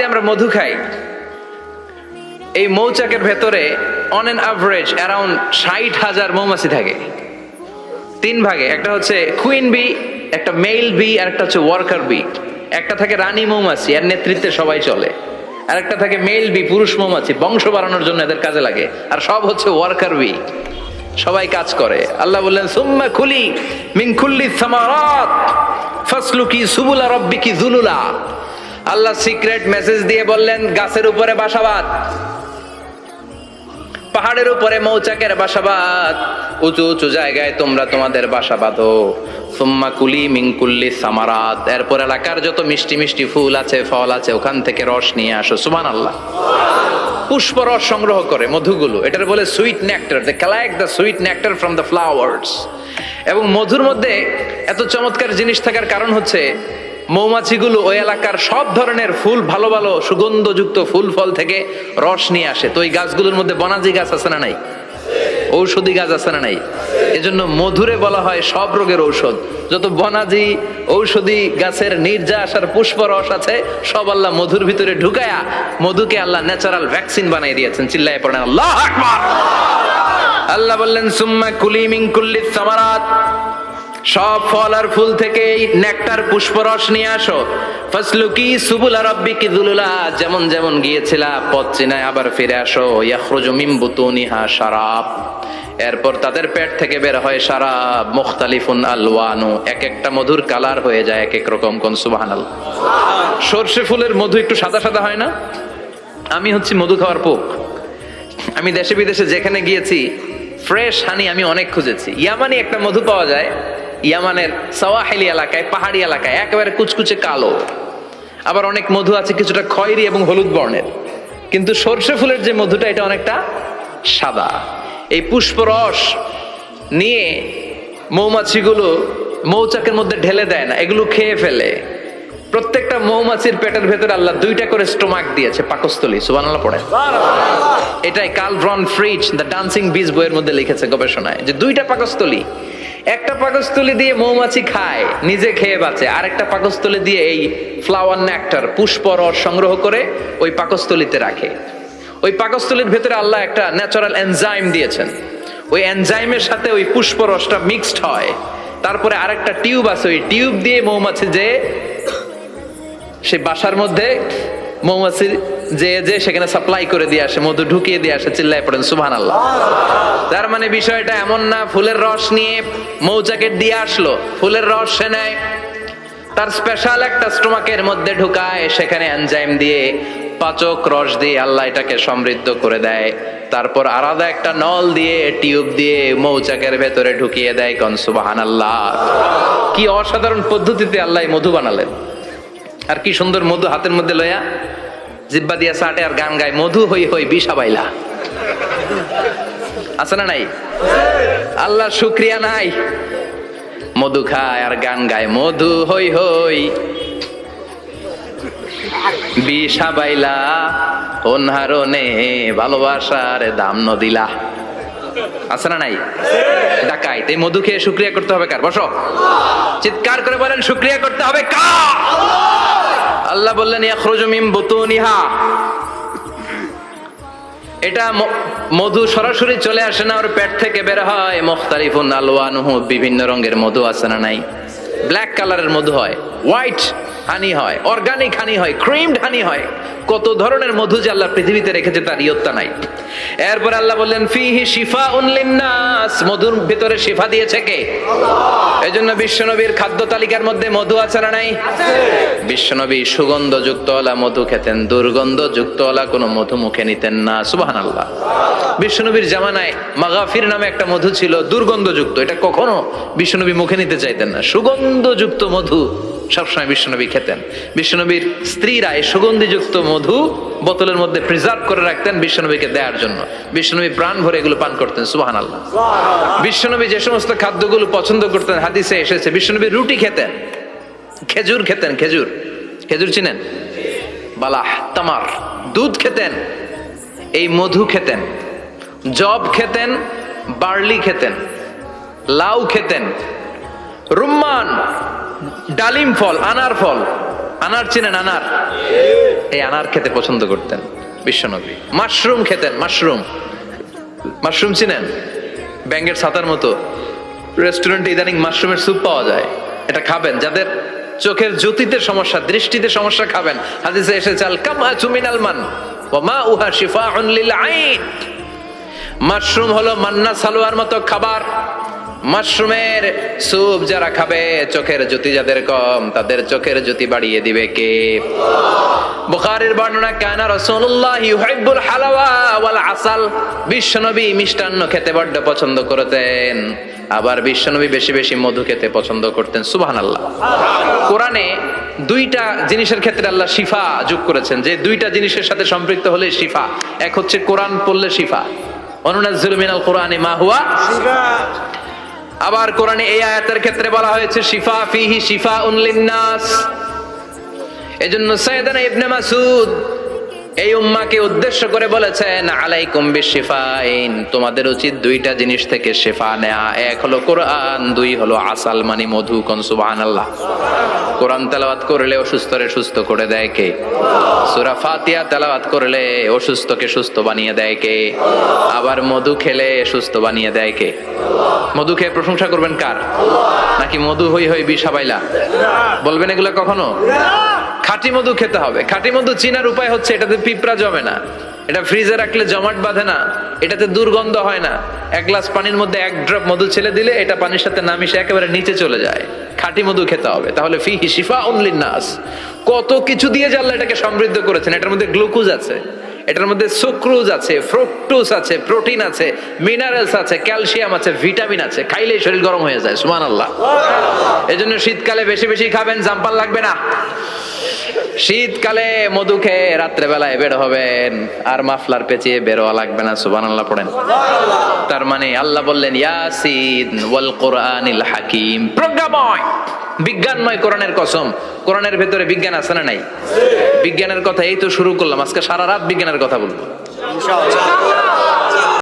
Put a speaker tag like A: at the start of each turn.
A: যে আমরা মধু খাই, এই মৌচাকের ভেতরে অন এন অ্যাভারেজ অ্যারাউন্ড ষাট হাজার মৌমাছি থাকে। তিন ভাগে, একটা হচ্ছে কুইন বি একটা মেল বি আর একটা হচ্ছে ওয়ার্কার বি একটা থাকে রানী মৌমাছি, এর নেতৃত্বে সবাই চলে। আর একটা থাকে মেল বি পুরুষ মৌমাছি, বংশ বাড়ানোর জন্য এদের কাজে লাগে। আর সব হচ্ছে ওয়ার্কার বি সবাই কাজ করে। আল্লাহ বললেন, সুম্মা খুলি মিন খুল্লি সামারাত, ফাসলুকি সুবুলা রব্বিকি জুলুলা। আল্লাহ সিক্রেট মেসেজ দিয়ে বললেন, গাছের উপরে বাসাবাদ, পাহাড়ের উপরে মৌচাকের বাসাবাদ, উঁচু উঁচু জায়গায় তোমরা তোমাদের বাসা বাঁধো সুম্মা কুলি সামারাত। এরপর এলাকার যত মিষ্টি মিষ্টি ফুল আছে, ফল আছে, ওখান থেকে রস নিয়ে আসো। সুবান আল্লাহ পুষ্প রস সংগ্রহ করে মধুগুলো। এটার বলে sweet nectar they collect the sweet nectar from the flowers এবং মধুর মধ্যে এত চমৎকার জিনিস থাকার কারণ হচ্ছে মৌমাছিগুলো ওই এলাকার সব ধরনের ফুল, ভালো ভালো সুগন্ধযুক্ত ফুল, ফল থেকে রস নিয়ে আসে। তো ওই গাছগুলোর মধ্যে বনাজি গাছ আছে না নাই? ঔষধি গাছ আছে না নাই? এজন্য মধুরে বলা হয় সব রোগের ঔষধ। যত বনাজি, ঔষধি গাছের নির্যাস আর পুষ্প রস আছে, সব আল্লাহ মধুর ভিতরে ঢুকায়া মধুকে আল্লাহ ন্যাচারাল ভ্যাকসিন বানিয়ে দিয়েছেন। চিল্লায় পড়েন, আল্লাহ আল্লাহ বললেন, সুম্মা কুলি মিন কুল্লি সামারাত। সব ফল আর ফুল থেকে নেকটার পুষ্পরস নিয়ে আসো। ফাসলুকি সুবুলা রাব্বিকি দুলুলা, যেমন যেমন গিয়েছিলা, পথ চিনায় আবার ফিরে আসো। ইয়াখরুজু বুতুনিহা শারাব। এরপর তাদের পেট থেকে বের হয় শারাব, মুখতালিফুন আলওয়ানু। এক একটা মধুর কালার হয়ে যায় এক এক রকম কোন, সুবহানাল্লাহ। সর্ষে ফুলের মধু একটু সাদা সাদা হয় না? আমি হচ্ছি মধু খাওয়ার পোক। আমি দেশে বিদেশে যেখানে গিয়েছি, ফ্রেশ হানি আমি অনেক খুঁজেছি। ইয়ামানি একটা মধু পাওয়া যায় ইয়ামানের সাওয়াহিলি এলাকায়, পাহাড়ি এলাকায়, একেবারে কুচকুচে কালো। আবার অনেক মধু আছে, কিছুটা খয়েরি এবং হলুদ বর্ণের। কিন্তু সর্ষে ফুলের যে মধুটা, এটা অনেকটা সাদা। এই পুষ্পরস নিয়ে মৌমাছিগুলো মৌচাকের মধ্যে ঢেলে দেয় না, এগুলো খেয়ে ফেলে। প্রত্যেকটা মৌমাছির পেটের ভেতরে আল্লাহ দুইটা করে স্টোমাক দিয়েছে, পাকস্থলী, সুবহানাল্লাহ পড়ে এটাই Karl von Frisch, the dancing bees বইয়ের মধ্যে লিখেছে গবেষণায়, যে দুইটা পাকস্থলী একটা পাকস্থলী দিয়ে মৌমাছি খায়, নিজে খেয়ে বাঁচে। আরেকটা পাকস্থলী দিয়ে এই ফ্লাওয়ার নেকটার পুষ্প রস সংগ্রহ করে ওই পাকস্থলীতে রাখে। ওই পাকস্থলীর ভেতরে আল্লাহ একটা ন্যাচারাল এনজাইম দিয়েছেন। ওই এনজাইমের সাথে ওই পুষ্প রসটা মিক্সড হয়। তারপরে আরেকটা টিউব আছে, ওই টিউব দিয়ে মৌমাছি যে সে বাসার মধ্যে মৌমাছি যে যে সেখানে সাপ্লাই করে দিয়ে আসে, মধু ঢুকিয়ে দিয়ে আসে, চিল্লায় পড়েন সুবহান আল্লাহ তার মানে বিষয়টা এমন না, ফুলের রস নিয়ে মৌচাকের দিয়ে আসলো, ফুলের রস সে নেয়। তার স্পেশাল একটা স্টোমাকের মধ্যে ঢুকায়, সেখানে এনজাইম দিয়ে পাচক রস দিয়ে আল্লাহ এটাকে সমৃদ্ধ করে দেয়। তারপর আলাদা একটা নল দিয়ে টিউব দিয়ে মৌচাকের ভেতরে ঢুকিয়ে দেয়, কন সুবাহান আল্লাহ কি অসাধারণ পদ্ধতিতে আল্লাহ মধু বানালেন। আর কি সুন্দর মধু হাতের মধ্যে লয়া। জিব্বা দিয়া সাটে আর গান গায়, মধু হই হই বিষা বাইলা। আছে না নাই? আল্লাহ শুক্রিয়া নাই। মধু খায় আর গান গায়, মধু হই হই। বিষা বাইলা, অনহারণে ভালোবাসার দাম নদিলা আছে না নাই? ডাকাই এই মধু খেয়ে শুক্রিয়া করতে হবে কার? বসো। চিৎকার করে বলেন, শুক্রিয়া করতে হবে কার? আল্লাহ বললেন, ইয়াখরুজু বুতুনিহা। এটা মধু সরাসরি চলে আসে না, ওর পেট থেকে বের হয়। মুখতারিফুন আলওয়ানুহু, বিভিন্ন রঙের মধু আছে না নাই? ব্ল্যাক কালারের মধু হয়। হোয়াইট হানি হয় অর্গানিক হানি হয় ক্রিমড হানি হয়। কত ধরনের মধু যে আল্লাহ পৃথিবীতে রেখেছে তার ইয়ত্তা নাই। এরপর আল্লাহ বললেন ফিহি শিফা উনলিন্নাস মধুর ভিতরে শিফা দিয়েছে কে? এই জন্য বিশ্বনবীর খাদ্য তালিকার মধ্যে মধু আছে না নাই? বিশ্বনবী সুগন্ধযুক্ত ওলা মধু খেতেন দুর্গন্ধযুক্ত ওলা কোনো মধু মুখে নিতেন না সুবাহান আল্লাহ। বিশ্বনবীর জামানায় মাগাফির নামে একটা মধু ছিল দুর্গন্ধযুক্ত। এটা কখনো বিশ্বনবী মুখে নিতে চাইতেন না। সুগন্ধযুক্ত মধু। সবসময় বিশ্বনবী খেতেন। বিশ্বনবীর স্ত্রীরা এই সুগন্ধিযুক্ত মধু বোতলের মধ্যে প্রিজার্ভ করে রাখতেন বিশ্বনবীকে দেওয়ার জন্য। বিশ্বনবী প্রাণ ভরে এগুলো পান করতেন সুবাহান আল্লাহ বিশ্বনবী যে সমস্ত খাদ্যগুলো পছন্দ করতেন, হাদিসে এসেছে, বিশ্বনবী রুটি খেতেন, খেজুর খেতেন, খেজুর। খেজুর চিনেন? বালাহ, তামার। দুধ খেতেন, এই মধু খেতেন। জব খেতেন, বার্লি খেতেন, লাউ খেতেন। রুম্মান ডালিম ফল, আনার ফল। আনার চিনেন আনার? এই আনার খেতে পছন্দ করতেন বিশ্বনবী। মাশরুম খেতেন, মাশরুম। মাশরুম চিনেন? ব্যাঙ্গের ছাতার মতো। রেস্টুরেন্টে ইদানিং মাশরুমের স্যুপ পাওয়া যায়। এটা খাবেন। যাদের চোখের জ্যোতিতে সমস্যা, দৃষ্টিতে সমস্যা খাবেন। হাদিসে এসেছে আল কামা চুমিনাল মান মা উহা লিল আইন। মাশরুম হলো মান্না সালোয়ার মতো খাবার। মাশরুমের স্যুপ যারা খাবে, চোখের জ্যোতি যাদের কম, তাদের চোখের জ্যোতি বাড়িয়ে দিবে কে? বুখারীর বর্ণনা, কানা রাসূলুল্লাহ ইউহিব্বুল হালাওয়া ওয়াল আসাল। বিশ্বনবী মিষ্টান্ন খেতে বড্ড পছন্দ করতেন। আবার বিশ্বনবী বেশি বেশি মধু খেতে পছন্দ করতেন। সুবহানাল্লাহ। কোরআনে দুইটা জিনিসের ক্ষেত্রে আল্লাহ শিফা যোগ করেছেন। যে দুইটা জিনিসের সাথে সম্পৃক্ত হলে শিফা। এক হচ্ছে কোরআন পড়লে শিফা। অনুনাজ্জিলু মিনাল কোরআনি মা হুয়া আবার কোরআনে এই আয়াতের ক্ষেত্রে বলা হয়েছে, শিফা ফিহি শিফা উনলিন্নাস এজন্য সৈয়দান ইবনে মাসুদ এই উম্মাকে উদ্দেশ্য করে বলেছেন, আলাইকুম বিশিফাইন। তোমাদের উচিত দুইটা জিনিস থেকে শেফা নেয়া, এক হলো কোরআন, দুই হলো আসাল মানে মধু কোন, সুবহানাল্লাহ। কোরআন তেলাওয়াত করলে অসুস্থরে সুস্থ করে দেয় কে? সূরা ফাতিহা তেলাওয়াত করলে অসুস্থকে সুস্থ বানিয়ে দেয় কে? আবার মধু খেলে সুস্থ বানিয়ে দেয় কে? মধু খেয়ে প্রশংসা করবেন কার? নাকি মধু হই হই বিষাবাইলা বলবেন এগুলো কখনো? খাঁটি মধু খেতে হবে। খাঁটি মধু চিনার উপায় হচ্ছে এটাতে পিঁপড়া জমে না। এটা ফ্রিজে রাখলে জমাট বাঁধে না। এটাতে দুর্গন্ধ হয় না। এক গ্লাস পানির মধ্যে এক ড্রপ মধু ছেলে দিলে এটা পানির সাথে না মিশে একেবারে নিচে চলে যায়। খাঁটি মধু খেতে হবে। তাহলে ফি শিফা অনলি নাস কত কিছু দিয়ে জানলে এটাকে সমৃদ্ধ করেছেন, এটার মধ্যে গ্লুকোজ আছে, এটার মধ্যে সুক্রোজ আছে, ফ্রুক্টোজ আছে, প্রোটিন আছে, মিনারেলস আছে, ক্যালসিয়াম আছে, ভিটামিন আছে খাইলে শরীর গরম হয়ে যায় সুমান আল্লাহ এই জন্য শীতকালে বেশি বেশি খাবেন জাম্পাল লাগবে না। শীতকালে মধু খেয়ে রাত্রে বেলায় বের হবেন। আর মাফলার পেঁচিয়ে বেরোয়া লাগবে না সুবান আল্লাহ পড়েন। তার মানে আল্লাহ বললেন, ইয়াসিন ওয়াল কোরআনিল হাকিম। প্রজ্ঞাময়, বিজ্ঞানময় কোরআনের কসম। কোরআনের ভেতরে বিজ্ঞান আছে না নাই? বিজ্ঞানের কথা এই তো শুরু করলাম, আজকে সারা রাত বিজ্ঞানের কথা বলব।